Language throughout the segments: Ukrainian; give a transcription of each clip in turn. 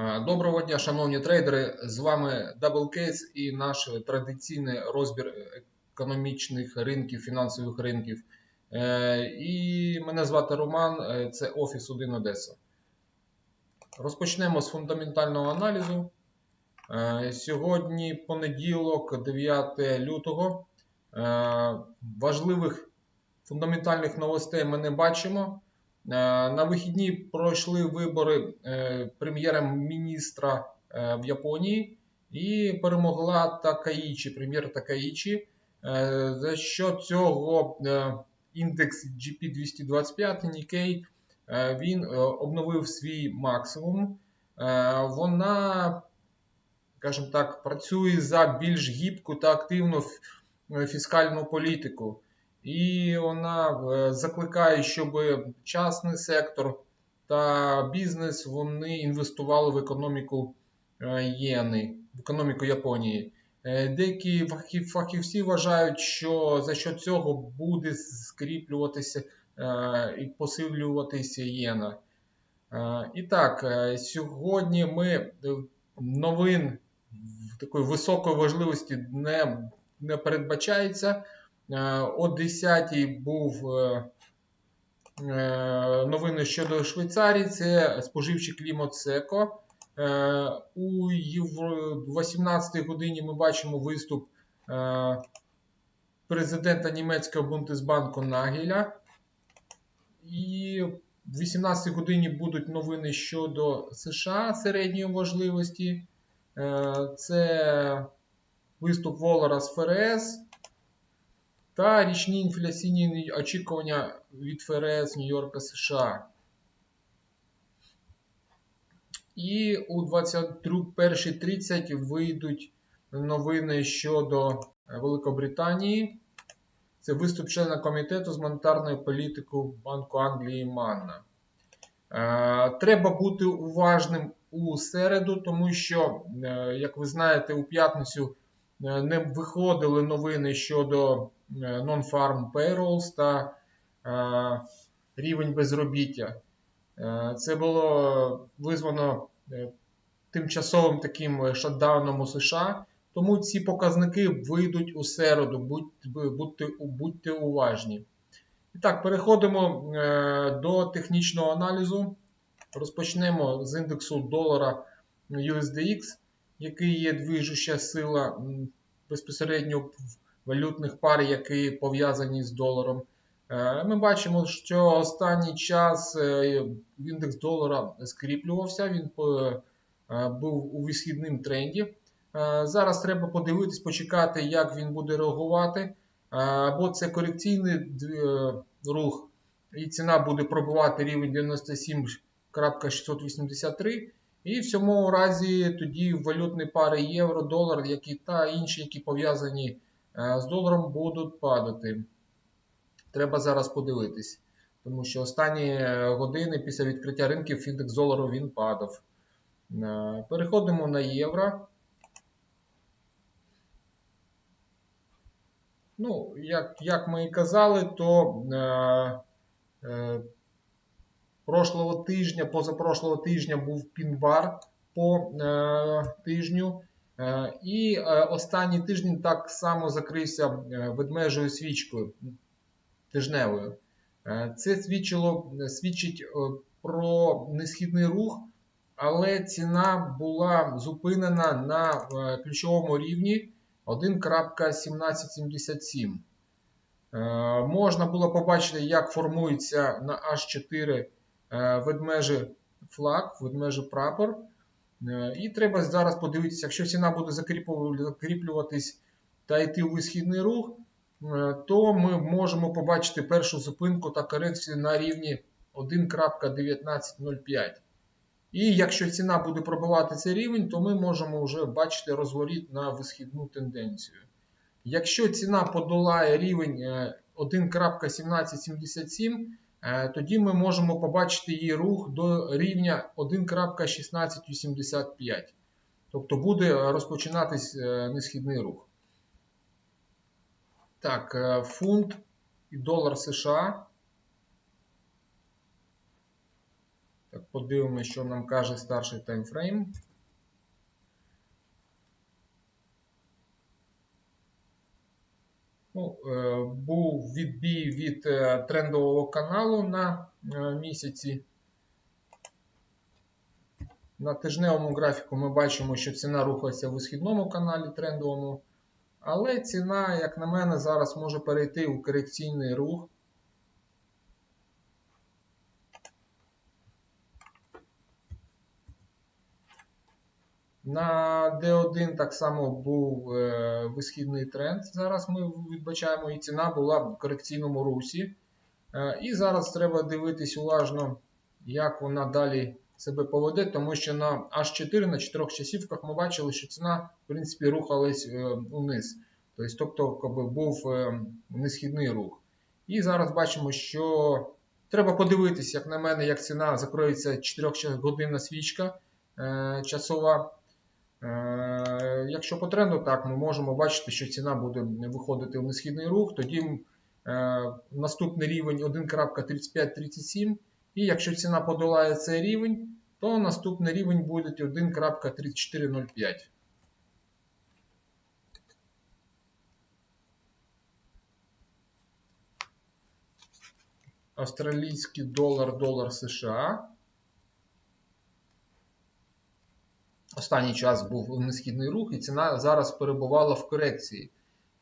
Е, Доброго дня, шановні трейдери. З вами Double Case і наш традиційний розбір економічних ринків, фінансових ринків. Е, І мене звати Роман, е, це Офіс 1 Одеса. Розпочнемо з фундаментального аналізу. Сьогодні понеділок, 9 лютого. Важливих фундаментальних новостей ми не бачимо. Е, На вихідні пройшли вибори е, прем'єра-міністра е, в Японії і перемогла Такаїчі, прем'єр Такаїчі. За що цього індекс GP225 Nikkei він обновив свій максимум. Вона, скажімо так, працює за більш гібку та активну фіскальну політику. І вона е, закликає, щоб частний сектор та бізнес вони інвестували в економіку е, єни, в економіку Японії. Е, Деякі фахівці вважають, що за що цього буде скріплюватися і посилюватися єна. І так, сьогодні ми новин такої високої важливості не, не передбачається. Е, О 10 був е, е, новини щодо Швейцарії. Це споживчий клімат СЕКО. У Євро... 18 годині ми бачимо виступ президента німецького Бундесбанку Нагеля. І в 18 годині будуть новини щодо США середньої важливості. Це виступ Волара з ФРС та річні інфляційні очікування від ФРС Нью-Йорка США. І у 21.30 вийдуть новини щодо Великобританії. Це виступ члена комітету з монетарної політики Банку Англії Манна. Е, Треба бути уважним у середу, тому що, е, як ви знаєте, у п'ятницю е, не виходили новини щодо non-farm payrolls та е, рівень безробіття. Е, Це було визвано е, тимчасовим таким шатдауном у США. Тому ці показники вийдуть у середу. Будьте, будьте, будьте уважні. І так, переходимо е, до технічного аналізу. Розпочнемо з індексу долара USDX, який є движуща сила безпосередньо в валютних пар, які пов'язані з доларом. Е, Ми бачимо, що останній час е, індекс долара скріплювався, він е, був у висхідним тренді. Зараз треба подивитись, почекати, як він буде реагувати. Або це корекційний рух, і ціна буде пробувати рівень 97.683. І в цьому разі тоді валютні пари євро, долар, які та інші, які пов'язані з доларом, будуть падати. Треба зараз подивитись, тому що останні е, години після відкриття ринків індекс долару він падав. Е, Переходимо на євро. Ну, як, як ми і казали, то е, е, прошлого тижня, позапрошлого тижня був пінбар по е, тижню. Е, і е, останній тиждень так само закрився е, ведмежою свічкою тижневою. Це свідчило, свідчить про несхідний рух, але ціна була зупинена на ключовому рівні 1.1777. Е, Можна було побачити, як формується на H4 е, ведмежий флаг, ведмежий прапор. Е, І треба зараз подивитися, якщо ціна буде закріплю- закріплюватись та йти у висхідний рух, е, то ми можемо побачити першу зупинку та корекцію на рівні 1.1905. І якщо ціна буде пробивати цей рівень, то ми можемо вже бачити розворіт на висхідну тенденцію. Якщо ціна подолає рівень е, 1.1777, е, тоді ми можемо побачити її рух до рівня 1.1685. Тобто буде розпочинатись е, несхідний рух. Так, е, фунт і долар США. Так, подивимося, що нам каже старший таймфрейм. Ну, е, був відбій від е, трендового каналу на е, місяці. На тижневому графіку ми бачимо, що ціна рухається в висхідному каналі трендовому. Але ціна, як на мене, зараз може перейти у корекційний рух. На D1 так само був е, висхідний тренд. Зараз ми відбачаємо, і ціна була в корекційному русі. Е, і зараз треба дивитись уважно, як вона далі себе поведе, тому що на H4 на 4 часівках ми бачили, що ціна в принципі рухалась е, униз. Тобто, тобто був несхідний рух. І зараз бачимо, що треба подивитись, як на мене, як ціна закроється 4 годинна свічка часова. Е, якщо по тренду так, ми можемо бачити, що ціна буде виходити в несхідний рух, тоді е, наступний рівень 1.3537. І якщо ціна подолає цей рівень, то наступний рівень буде 1.3405. Австралійський долар, долар США. Останній час був несхідний рух, і ціна зараз перебувала в корекції.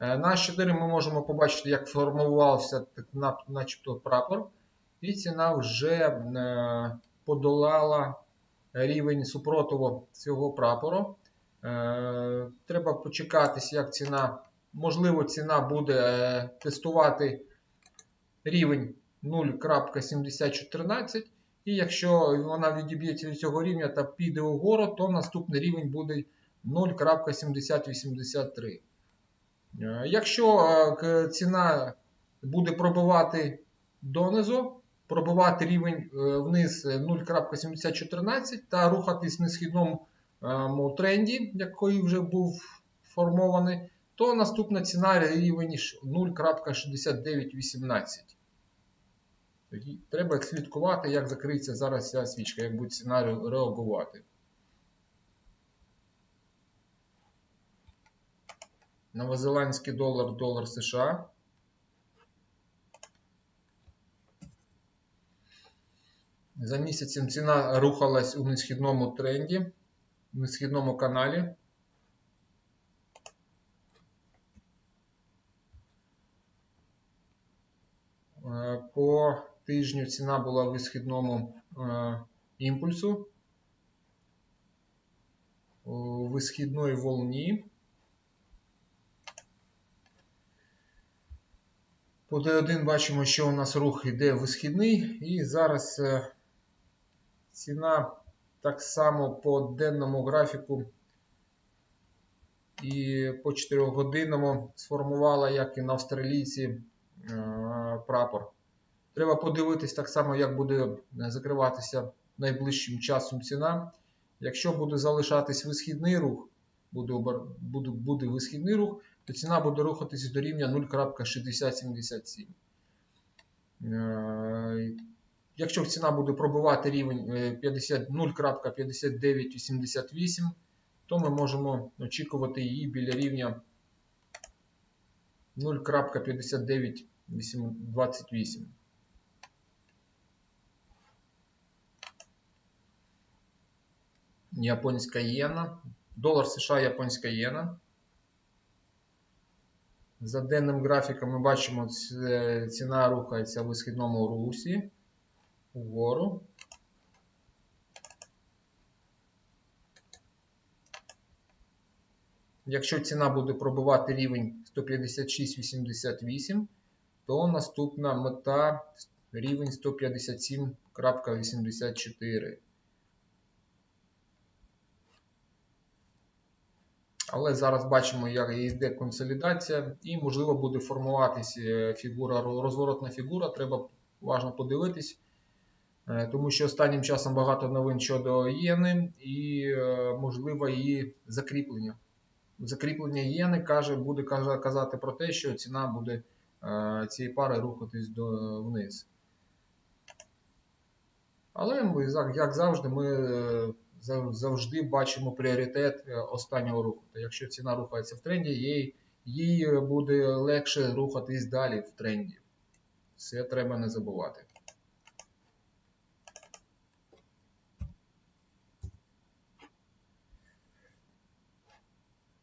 Е, на 4 ми можемо побачити, як формувався начебто прапор, і ціна вже е, подолала рівень супротиву цього прапору. Е, треба почекатись, як ціна. Можливо, ціна буде тестувати рівень 0.7014. І якщо вона відіб'ється від цього рівня та піде угору, то наступний рівень буде 0.7083. Е, якщо е, ціна буде пробивати донизу, пробивати рівень е, вниз 0.7014 та рухатись на східному тренді, який вже був формований, то наступна ціна рівень 0.6918. Треба слідкувати, як закриється зараз ця свічка, як буде ціна реагувати. Новозеландський долар, долар США. За місяцем ціна рухалась у несхідному тренді, в несхідному каналі. Е, по тижню ціна була в висхідному е, імпульсу, у висхідної волні. По D1 бачимо, що у нас рух йде висхідний, і зараз е, ціна так само по денному графіку і по 4 годинному сформувала, як і на австралійці е, прапор. Треба подивитись так само, як буде е, закриватися найближчим часом ціна. Якщо буде залишатись висхідний рух, буде буде, буде висхідний рух, то ціна буде рухатися до рівня 0.6077. Е, якщо ціна буде пробивати рівень 0.5988, е, то ми можемо очікувати її біля рівня 0.5928. японська єна, долар США, японська єна. За денним графіком ми бачимо, ціна рухається в висхідному русі угору. Якщо ціна буде пробивати рівень 156,88, то наступна мета рівень 157.84. Але зараз бачимо, як йде консолідація, і, можливо, буде формуватися е, фігура, розворотна фігура. Треба уважно подивитись, е, тому що останнім часом багато новин щодо єни і, е, можливо, її закріплення. Закріплення єни каже, буде казати про те, що ціна буде цієї пари рухатись до, вниз. Але як завжди, ми завжди бачимо пріоритет е, останнього руху. Та якщо ціна рухається в тренді, їй, їй буде легше рухатись далі в тренді. Це треба не забувати.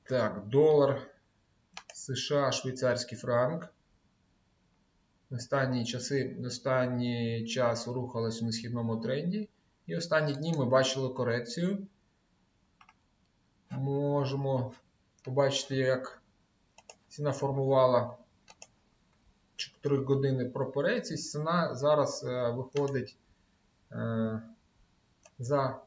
Так, долар США, швейцарський франк. Останні часи, останній час рухалась у несхідному тренді. І останні дні ми бачили корекцію. Можемо побачити, як ціна формувала 4 години пропореції. Ціна зараз е, виходить е, за е,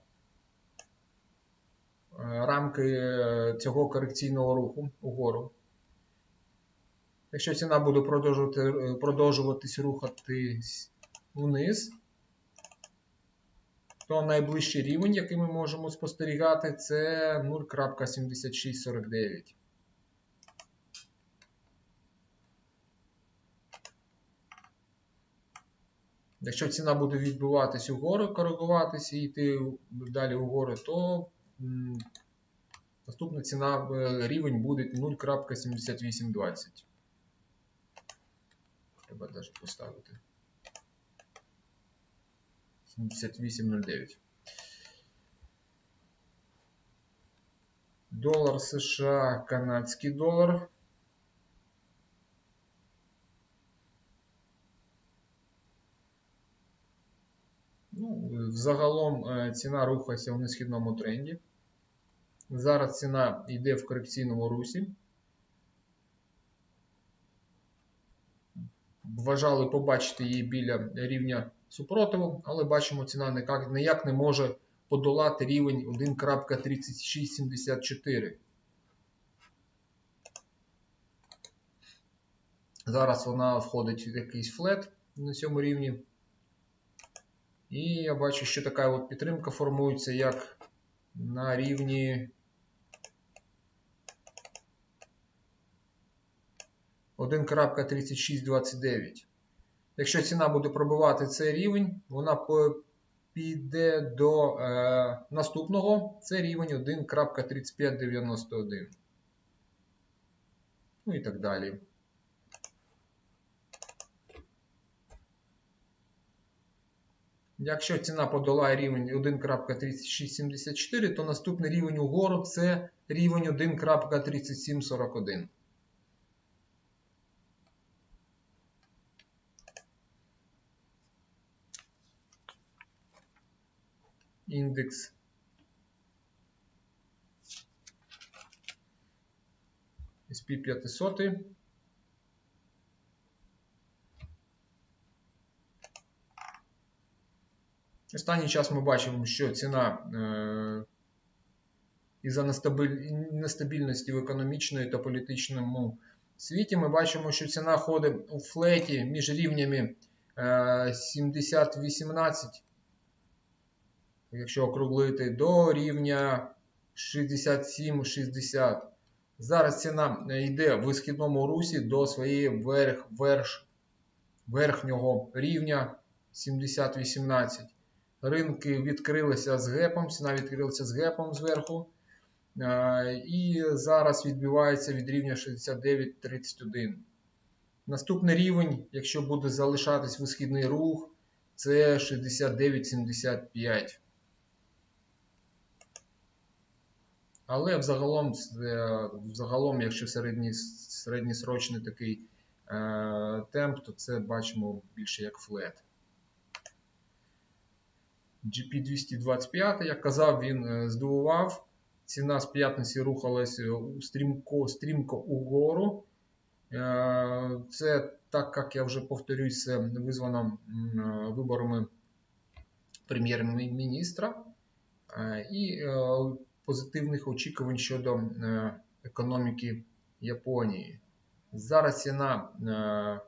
рамки цього корекційного руху угору. Якщо ціна буде продовжувати, продовжуватись рухатись вниз, то найближчий рівень, який ми можемо спостерігати, це 0.7649. Якщо ціна буде відбиватись угору, коригуватися і йти далі угору, то наступна ціна е, рівень буде 0.7820. Треба навіть поставити. 78.09. Долар США, канадський долар. Ну, Взагалом е, ціна рухається в несхідному тренді. Зараз ціна йде в корекційному русі. Вважали побачити її біля рівня супротиву, але бачимо, ціна ніяк, не може подолати рівень 1.3674. Зараз вона входить в якийсь флет на цьому рівні. І я бачу, що така от підтримка формується як на рівні 1.3629. Якщо ціна буде пробивати цей рівень, вона піде до е, наступного. Це рівень 1.3591. Ну і так далі. Якщо ціна подолає рівень 1.3674, то наступний рівень угору це рівень 1.3741. Індекс SP 500. Останній час ми бачимо, що ціна із-за нестабільності в економічному та політичному світі, ми бачимо, що ціна ходить у флеті між рівнями е, 70-18, якщо округлити, до рівня 67-60. Зараз ціна йде в висхідному русі до своєї верх, верх, верхнього рівня 70-18 ринки відкрилися з гепом, ціна відкрилася з гепом зверху. Е, І зараз відбивається від рівня 69.31. Наступний рівень, якщо буде залишатись висхідний рух, це 69.75. Але взагалом, е, взагалом якщо середній, середньосрочний такий е, темп, то це бачимо більше як флет. GP225, як казав, він е, здивував. Ціна з п'ятниці рухалась е, стрімко, стрімко угору. Це, так як я вже повторюсь, це визвано виборами прем'єр-міністра і позитивних очікувань щодо е, економіки Японії. Зараз ціна е,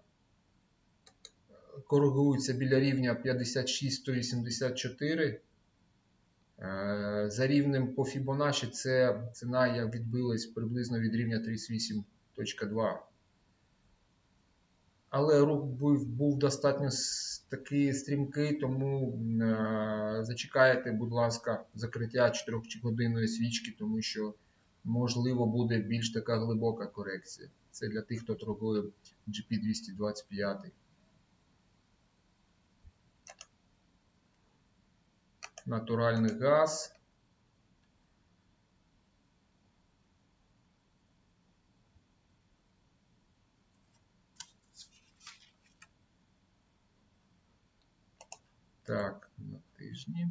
коригується біля рівня 56-184. Е, За рівнем по Fibonacci це ціна як відбилась приблизно від рівня 38.2. але рух був, був достатньо такий стрімкий, тому е, зачекайте, будь ласка, закриття 4 годинної свічки, тому що можливо буде більш така глибока корекція. Це для тих, хто торгує GP225. Натуральний газ. Так, на тижні.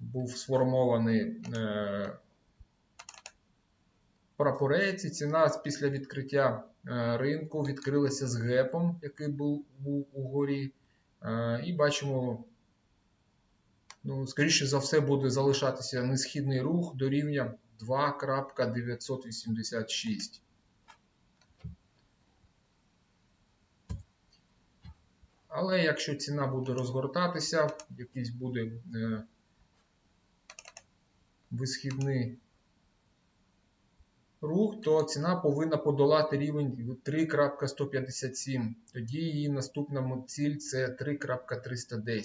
Був сформований е, прапорець і ціна після відкриття е, ринку відкрилася з гепом, який був, був угорі. Е, і бачимо, ну, скоріше за все, буде залишатися несхідний рух до рівня 2.986. Але якщо ціна буде розгортатися, якийсь буде е, висхідний рух, то ціна повинна подолати рівень 3.157. Тоді її наступна ціль це 3.310.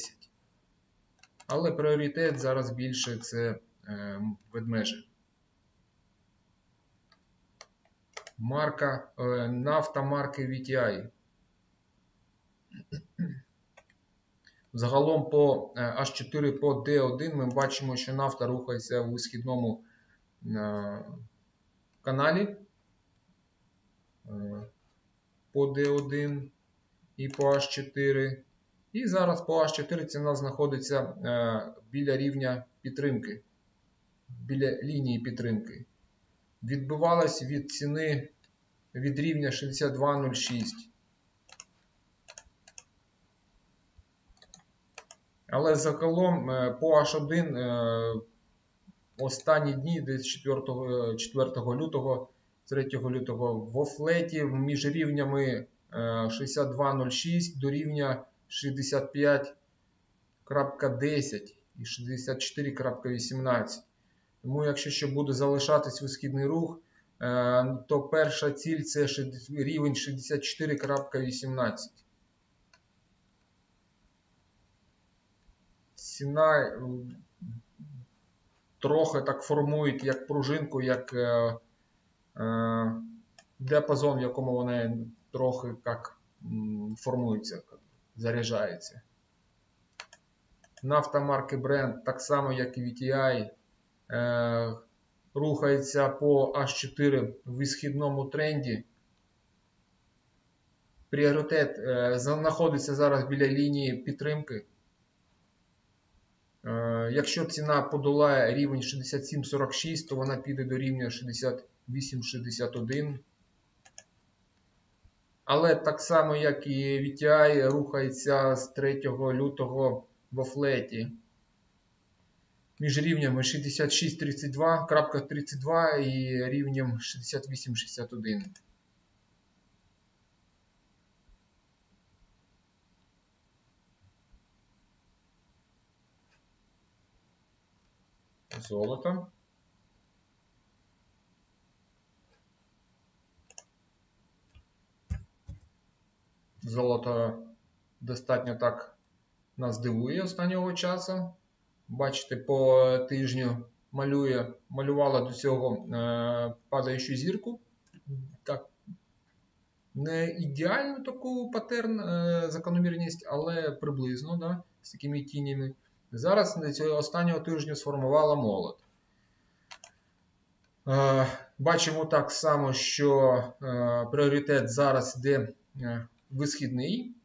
Але пріоритет зараз більше це е, ведмежі. Марка, е, нафта марки VTI. Загалом по H4 по D1 ми бачимо, що нафта рухається у східному е, каналі е, по D1 і по H4. І зараз по H4 ціна знаходиться е, біля рівня підтримки, біля лінії підтримки. Відбивалась від ціни від рівня 62.06. Але загалом е, по H1 останні дні, десь 4 4 лютого, 3 лютого в офлеті між рівнями 62.06 до рівня 65.10 і 64.18. Тому, якщо ще буде залишатись висхідний рух, е, то перша ціль це рівень 64.18. Ціна трохи так формують як пружинку, як е, е, диапазон, в якому вони трохи як формуються, заряджаються. Нафта марки Brent, так само, як і VTI, е, рухається по H4 в висхідному тренді. Пріоритет е, знаходиться зараз біля лінії підтримки. Якщо ціна подолає рівень 67,46, то вона піде до рівня 68,61. Але так само, як і VTI, рухається з 3 лютого в офлеті. Між рівнями 66,32.32 і рівнем 68,61. Золото. Золото достатньо так нас дивує останнього часу. Бачите, по тижню малює, малювала до цього е, падаючу зірку. Так, Не ідеальну таку патерн, е, закономірність, але приблизно да, з такими тінями. Зараз останнього тижня сформувала молот. Е, бачимо так само, що е, пріоритет зараз йде е, висхідний.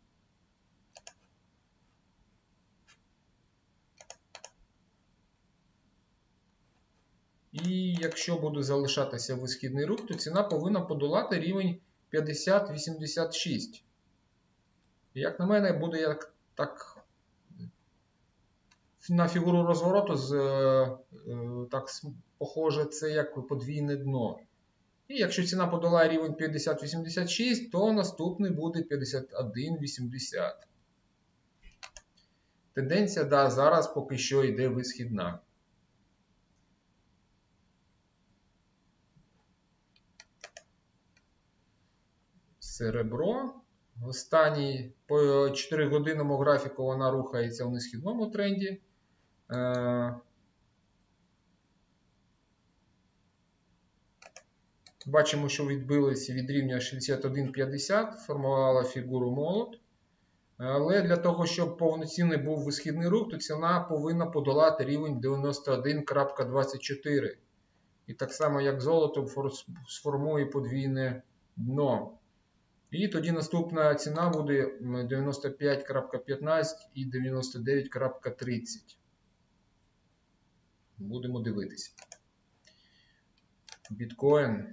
І якщо буде залишатися висхідний рух, то ціна повинна подолати рівень 50-86. Як на мене, буде як так на фігуру розвороту з, е, е, так похоже, це як подвійне дно. І якщо ціна подолає рівень 50,86, то наступний буде 51,80. Тенденція да, зараз поки що йде висхідна. серебро. Останній по 4-годинному графіку вона рухається в несхідному тренді. Е, Бачимо, що відбилися від рівня 61,50, формувала фігуру молот. Але для того, щоб повноцінний був висхідний рух, то ціна повинна подолати рівень 91.24. І так само, як золото, сформує подвійне дно. І тоді наступна ціна буде 95.15 і 99.30. Будемо дивитися. Біткоін.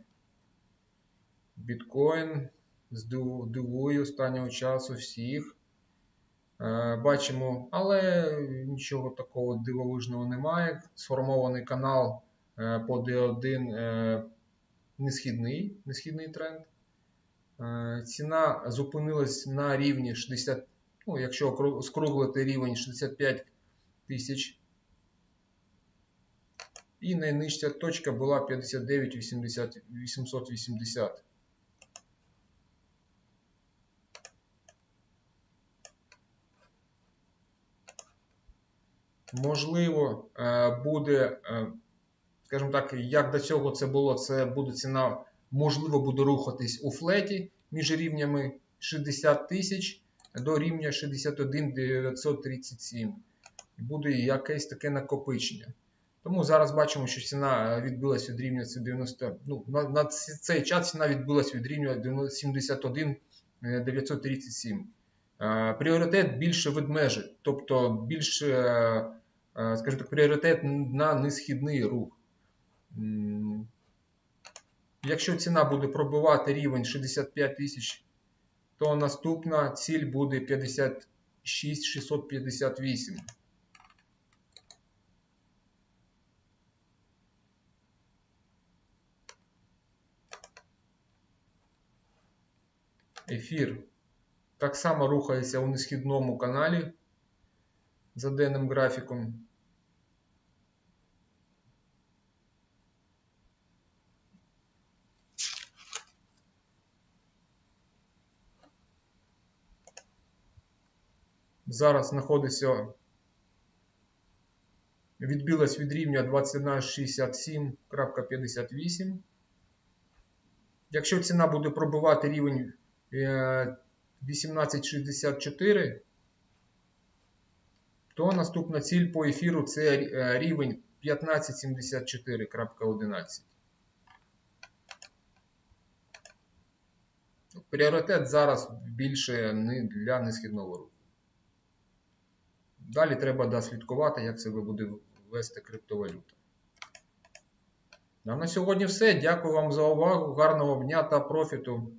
Біткоін здивує останнього часу всіх. Е, бачимо, але нічого такого дивовижного немає. Сформований канал е, по D1 е, несхідний, несхідний тренд. Ціна зупинилась на рівні 60, ну, якщо скруглити рівень 65 тисяч. І найнижча точка була 59 880. Можливо, е, буде, е, скажімо так, як до цього це було, це буде ціна, можливо, буде рухатись у флеті між рівнями 60 тисяч до рівня 61 937. Буде якесь таке накопичення. Тому зараз бачимо, що ціна відбилася від рівня 90, ну, на, на цей час ціна відбилася від рівня 71 937. Пріоритет більше ведмежить, тобто більше Е, скажімо так, пріоритет на несхідний рух. Якщо ціна буде пробивати рівень 65 тисяч, то наступна ціль буде 56 658. Ефір так само рухається у несхідному каналі за денним графіком. Зараз знаходиться, відбилась від рівня 2167.58. Якщо ціна буде пробивати рівень 1864, е, то наступна ціль по ефіру це е, рівень 1574.11. Пріоритет зараз більше для несхідного руху. Далі треба дослідкувати, як себе буде вести криптовалюта. А на сьогодні все. Дякую вам за увагу. Гарного дня та профіту.